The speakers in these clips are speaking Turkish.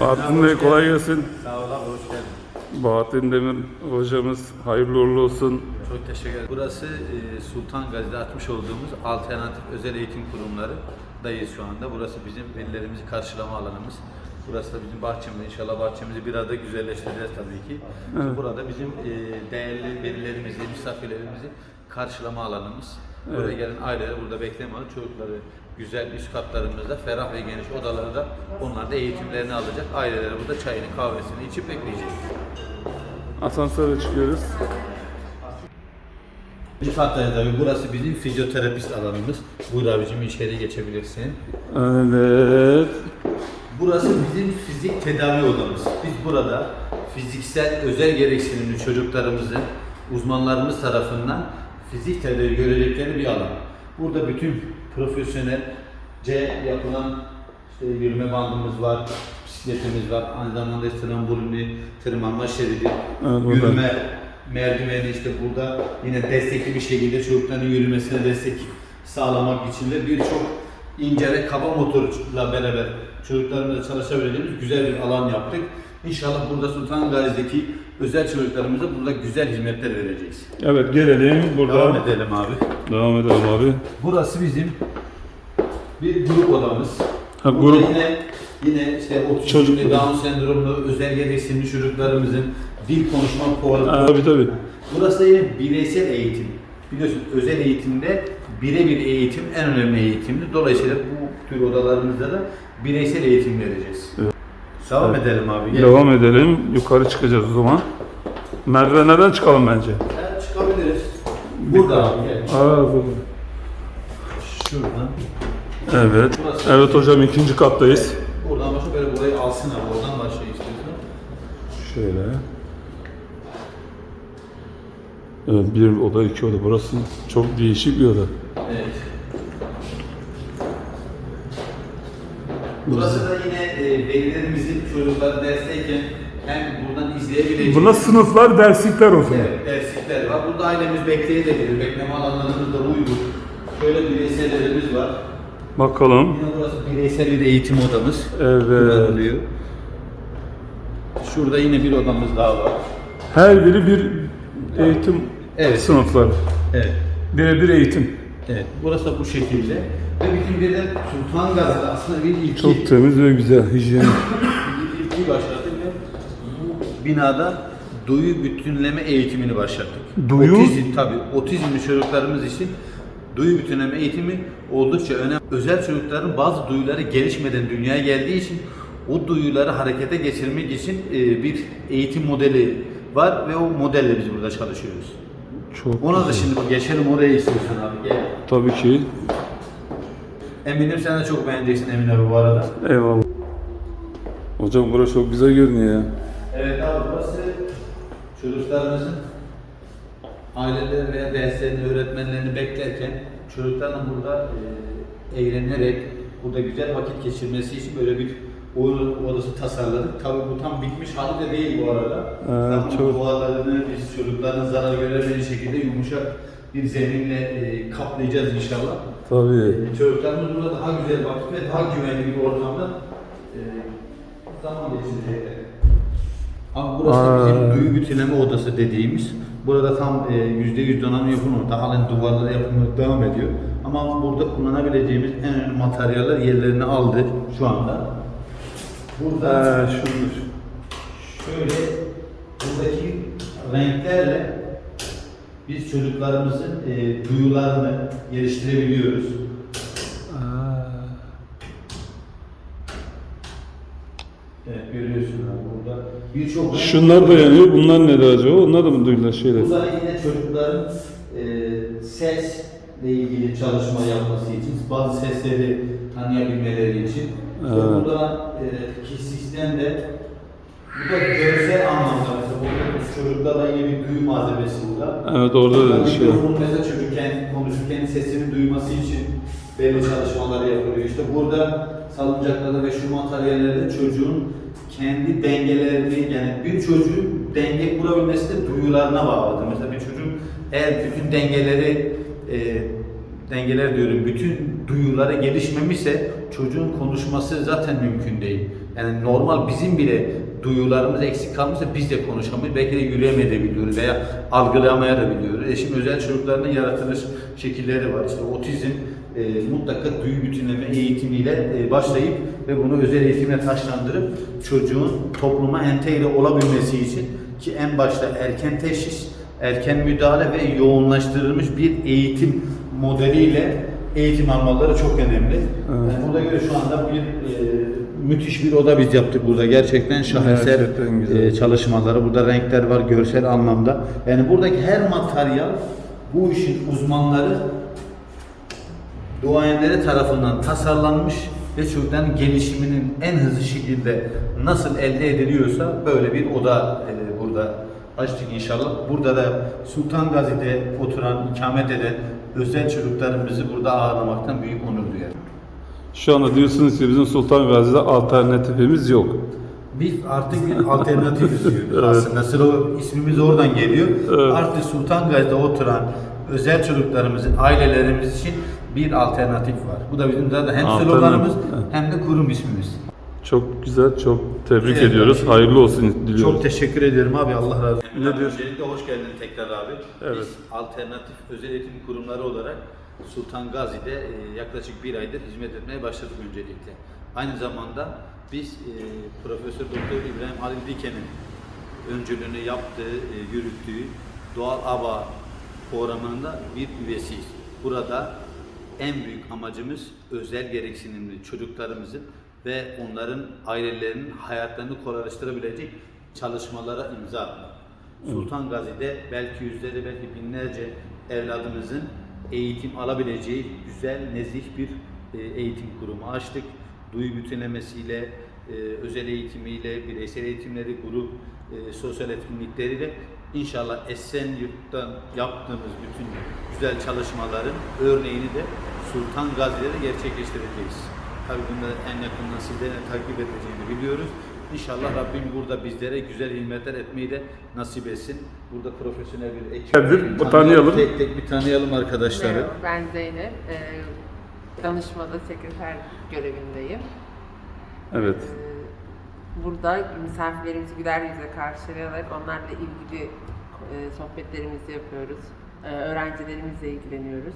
Bahattin Bey kolay gelsin. Sağ ol abi, hoş geldin. Bahattin Demir hocamız hayırlı uğurlu olsun. Çok teşekkür ederim. Burası e, Sultan Gazi'de açmış olduğumuz alternatif özel eğitim kurumlarıdayız şu anda. Burası bizim velilerimizi karşılama alanımız. Burası da bizim bahçemiz. İnşallah bahçemizi biraz da güzelleştireceğiz tabii ki. İşte Burada bizim e, değerli velilerimizi, misafirlerimizi karşılama alanımız. Buraya gelen aileler burada beklemiyor. Çocukları güzel üst katlarımızda ferah ve geniş odalarda onlar da eğitimlerini alacak. Aileler burada çayını kahvesini içip bekleyecek. Asansöre çıkıyoruz. Bir hatta tabii burası bizim fizyoterapist alanımız. Buyur abicim içeri geçebilirsin. Evet. Burası bizim fizik tedavi odamız. Biz burada fiziksel özel gereksinimli çocuklarımızın uzmanlarımız tarafından fizik tedavi görecekleri bir alan. Burada bütün profesyonelce yapılan işte yürüme bandımız var, bisikletimiz var, aynı zamanda işte trambolini, tırmanma şeridi, Evet, yürüme merdiveni işte burada yine destekli bir şekilde çocukların yürümesine destek sağlamak için de birçok ince ve kaba motorla beraber çocuklarımızla çalışabileceğimiz güzel bir alan yaptık. İnşallah burada Sultan Gazi'deki özel çocuklarımıza burada güzel hizmetler vereceğiz. Evet gelelim burada. Devam edelim abi. Devam edelim abi. Burası bizim bir grup odamız. Ha, Burada grup. yine yine işte otizmli, Down sendromlu, özel gereksinimli çocuklarımızın dil konuşma. Ha, tabii tabii. Burası da yine bireysel eğitim. Biliyorsun özel eğitimde birebir eğitim en önemli eğitimdir. Dolayısıyla bu tür odalarımızda da bireysel eğitim vereceğiz. Devam edelim abi. Gel. Devam edelim. Yukarı çıkacağız o zaman. Merdivenlerden çıkalım bence. Ha, çıkabiliriz. Burada abi gel. Aa, burada. Şuradan. Evet. Evet hocam ikinci kattayız. Buradan başla böyle burayı alsın abi. Oradan başla istiyorsan. Şöyle. Evet bir oda iki oda. Burası çok değişik bir oda. Evet. Burası da yine e, velilerimizin çocukları dersteyken hem buradan izleyebileceği Buna sınıflar, derslikler o zaman. Evet, derslikler var. Burada ailemiz bekleyebilir. Bekleme alanlarımız da uygun. Şöyle bireysellerimiz var. Bakalım. Yine burası bireysel bir eğitim odamız. Evet. Kullanılıyor. Şurada yine bir odamız daha var. Her biri bir eğitim Evet. sınıfları. Evet. Birebir eğitim. Evet. Burası da bu şekilde. Ve bütün bir de Sultan Gazi'de aslında bir ilki. Çok temiz ve güzel, hijyenik. İlki başlattık ve bu binada duyu bütünleme eğitimini başlattık. Duyu? Otizm tabii. Otizmli çocuklarımız için duyu bütünleme eğitimi oldukça önemli. Özel çocukların bazı duyuları gelişmeden dünyaya geldiği için o duyuları harekete geçirmek için e, bir eğitim modeli var ve o modelle biz burada çalışıyoruz. Çok Ona da güzel. şimdi geçelim oraya istiyorsan abi gel. Tabii ki. Eminim sen de çok beğeneceksin Emin abi bu arada. Eyvallah. Hocam burası çok güzel görünüyor ya. Evet abi burası çocuklarımızın aileleri veya derslerini, öğretmenlerini beklerken çocukların burada e, eğlenerek burada güzel vakit geçirmesi için böyle bir oyun odası tasarladık. Tabii bu tam bitmiş hali de değil bu arada. Evet, Tam çok- duvarlarını biz çocukların zarar göremeyeceği şekilde yumuşak bir zeminle e, kaplayacağız inşallah. Tabii. E, çocuklarımız burada daha güzel vakit ve daha güvenli bir ortamda e, zaman geçirecekler. Abi burası Aa. bizim duyu bütünleme odası dediğimiz. Burada tam e, yüzde yüz donanım yapılmadı. Halen duvarlara yapılmaya devam ediyor. Ama burada kullanabileceğimiz en önemli materyaller yerlerini aldı şu anda. Burada Ee, şöyle buradaki renklerle biz çocuklarımızın e, duyularını geliştirebiliyoruz. Evet görüyorsun abi burada birçok Şunlar da yanıyor. Bunlar ne acaba? Onlar da mı duyular şeyler? Bu da yine çocukların e, sesle ilgili çalışma yapması için, bazı sesleri tanıyabilmeleri için. İşte Evet. burada e, ki sistem de bu da görsel anlamda burada çocukta da yine bir duyu malzemesi burada. Evet orada da şey. Mikrofon mesela çocukken konuşurken sesini duyması için belli çalışmalar yapılıyor. İşte burada salıncaklarda ve şu materyallerde çocuğun kendi dengelerini yani bir çocuğun denge kurabilmesi de duyularına bağlıdır. Mesela bir çocuğun eğer bütün dengeleri e, dengeler diyorum bütün duyuları gelişmemişse çocuğun konuşması zaten mümkün değil. Yani normal bizim bile duyularımız eksik kalmışsa biz de konuşamıyoruz. Belki de yürüyemeyebiliyoruz veya algılayamayabiliyoruz. E şimdi özel çocukların yaratılış şekilleri var. İşte otizm e, mutlaka duyu bütünleme eğitimiyle e, başlayıp ve bunu özel eğitime taşlandırıp çocuğun topluma entegre olabilmesi için ki en başta erken teşhis, erken müdahale ve yoğunlaştırılmış bir eğitim modeliyle eğitim almaları çok önemli. Yani burada göre şu anda bir e, müthiş bir oda biz yaptık burada. Gerçekten şaheser Gerçekten e, çalışmaları. Burada renkler var görsel anlamda. Yani buradaki her materyal bu işin uzmanları duayenleri tarafından tasarlanmış ve çocukların gelişiminin en hızlı şekilde nasıl elde ediliyorsa böyle bir oda e, burada açtık inşallah. Burada da Sultan Gazi'de oturan, ikamet eden özel çocuklarımızı burada ağırlamaktan büyük onur duyarım. Şu anda diyorsunuz ki bizim Sultan Gazi'de alternatifimiz yok. Biz artık bir alternatif istiyoruz Evet. aslında. Sıra ismimiz oradan geliyor. Evet. Artık Sultan Gazi'de oturan özel çocuklarımızın, ailelerimiz için bir alternatif var. Bu da bizim zaten hem Alternatif. sloganımız hem de kurum ismimiz. Çok güzel, çok tebrik Evet. ediyoruz. Hayırlı olsun diliyoruz. Çok teşekkür ederim abi. Allah razı olsun. Ne diyorsun? Öncelikle hoş geldin tekrar abi. Evet. Biz alternatif özel eğitim kurumları olarak Sultan Gazi'de e, yaklaşık bir aydır hizmet etmeye başladık öncelikle. Aynı zamanda biz e, Profesör Doktor İbrahim Halil Diken'in öncülüğünü yaptığı, e, yürüttüğü Doğal ABA programında bir üyesiyiz. Burada en büyük amacımız özel gereksinimli çocuklarımızın ve onların ailelerinin hayatlarını kolaylaştırabilecek çalışmalara imza atmak. Sultan Gazi'de belki yüzleri belki binlerce evladımızın eğitim alabileceği güzel, nezih bir e, eğitim kurumu açtık. Duyu bütünlemesiyle, e, özel eğitimiyle, bireysel eğitimleri, grup, e, sosyal etkinlikleriyle inşallah Esenyurt'tan yaptığımız bütün güzel çalışmaların örneğini de Sultan Gazi'de de gerçekleştireceğiz. Tabii bunu da en yakından sizlerin takip edeceğini biliyoruz. İnşallah Rabbim burada bizlere güzel hizmetler etmeyi de nasip etsin. Burada profesyonel bir ekip. Bu tanıyalım. Tek tek bir tanıyalım arkadaşları. Merhaba, ben Zeynep. Ee, danışmada sekreter görevindeyim. Evet. Ee, burada misafirlerimizi güler yüzle karşılayarak onlarla ilgili e, sohbetlerimizi yapıyoruz. Ee, öğrencilerimizle ilgileniyoruz.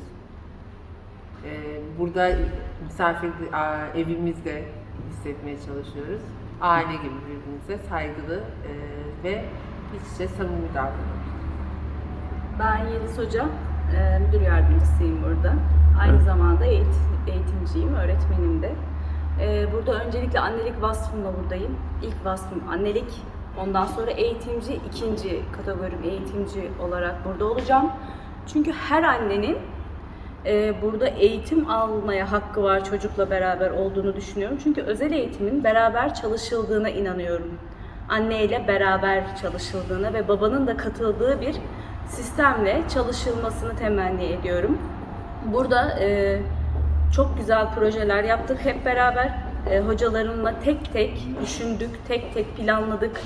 Ee, burada misafir a, evimizde hissetmeye çalışıyoruz. Aile gibi birbirimize saygılı e, ve iç içe samimi davranıyoruz. Ben Yeliz Hoca, e, müdür yardımcısıyım burada. Aynı Evet. zamanda eğit- eğitimciyim, öğretmenim de. E, Burada öncelikle annelik vasfımla buradayım. İlk vasfım annelik, ondan sonra eğitimci, ikinci kategorim eğitimci olarak burada olacağım. Çünkü her annenin burada eğitim almaya hakkı var çocukla beraber olduğunu düşünüyorum. Çünkü özel eğitimin beraber çalışıldığına inanıyorum. Anneyle beraber çalışıldığına ve babanın da katıldığı bir sistemle çalışılmasını temenni ediyorum. Burada e, çok güzel projeler yaptık hep beraber. E, hocalarımla tek tek düşündük, tek tek planladık.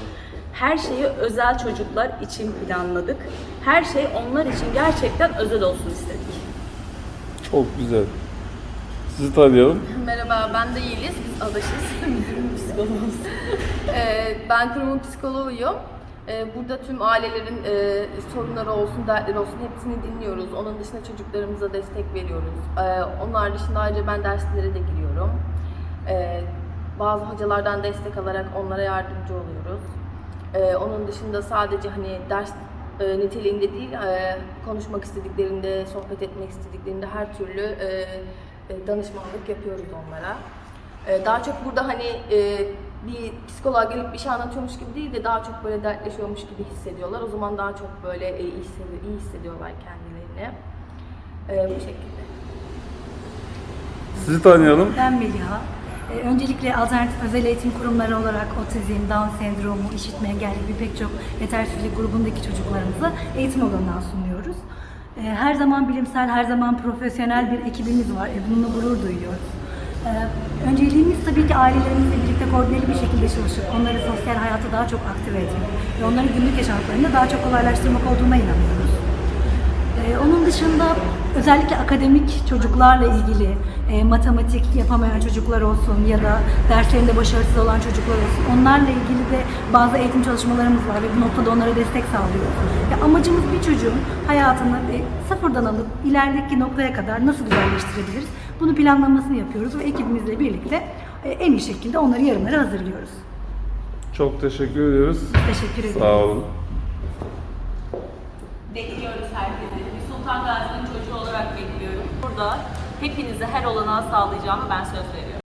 Her şeyi özel çocuklar için planladık. Her şey onlar için gerçekten özel olsun istedik. Çok güzel. Sizi tanıyalım. Merhaba, ben de Yeliz. Biz adaşız. Bizim psikologumuz. Ee, ben kurumun psikoloğuyum. Ee, burada tüm ailelerin e, sorunları olsun, dertleri olsun hepsini dinliyoruz. Onun dışında çocuklarımıza destek veriyoruz. Ee, onlar dışında ayrıca ben derslere de giriyorum. Bazı hocalardan destek alarak onlara yardımcı oluyoruz. Onun dışında sadece hani ders e, niteliğinde değil, e, konuşmak istediklerinde, sohbet etmek istediklerinde her türlü e, e, danışmanlık yapıyoruz onlara. E, daha çok burada hani e, bir psikoloğa gelip bir şey anlatıyormuş gibi değil de daha çok böyle dertleşiyormuş gibi hissediyorlar. O zaman daha çok böyle e, iyi, hissediyor, iyi hissediyorlar kendilerini. E, bu şekilde. Sizi tanıyalım. Ben Meliha. Ee, öncelikle alternatif özel eğitim kurumları olarak otizm, Down sendromu, işitme engelli gibi pek çok yetersizlik grubundaki çocuklarımıza eğitim olanağı sunuyoruz. Ee, her zaman bilimsel, her zaman profesyonel bir ekibimiz var. E, bununla gurur duyuyoruz. Ee, önceliğimiz tabii ki ailelerimizle birlikte koordineli bir şekilde çalışıp onları sosyal hayata daha çok aktive etmek ve onların günlük yaşantılarını daha çok kolaylaştırmak olduğuna inanıyoruz. Ee, onun dışında özellikle akademik çocuklarla ilgili e, matematik yapamayan çocuklar olsun ya da derslerinde başarısız olan çocuklar olsun onlarla ilgili de bazı eğitim çalışmalarımız var ve bu noktada onlara destek sağlıyoruz. Ya amacımız bir çocuğun hayatını e, sıfırdan alıp ilerideki noktaya kadar nasıl güzelleştirebiliriz? Bunu planlamasını yapıyoruz ve ekibimizle birlikte e, en iyi şekilde onları yarınlara hazırlıyoruz. Çok teşekkür ediyoruz. Teşekkür ederim. Sağ olun. Bekliyoruz herkesi. Sultan bekliyorum. Burada hepinize her olanağı sağlayacağımı ben söz veriyorum.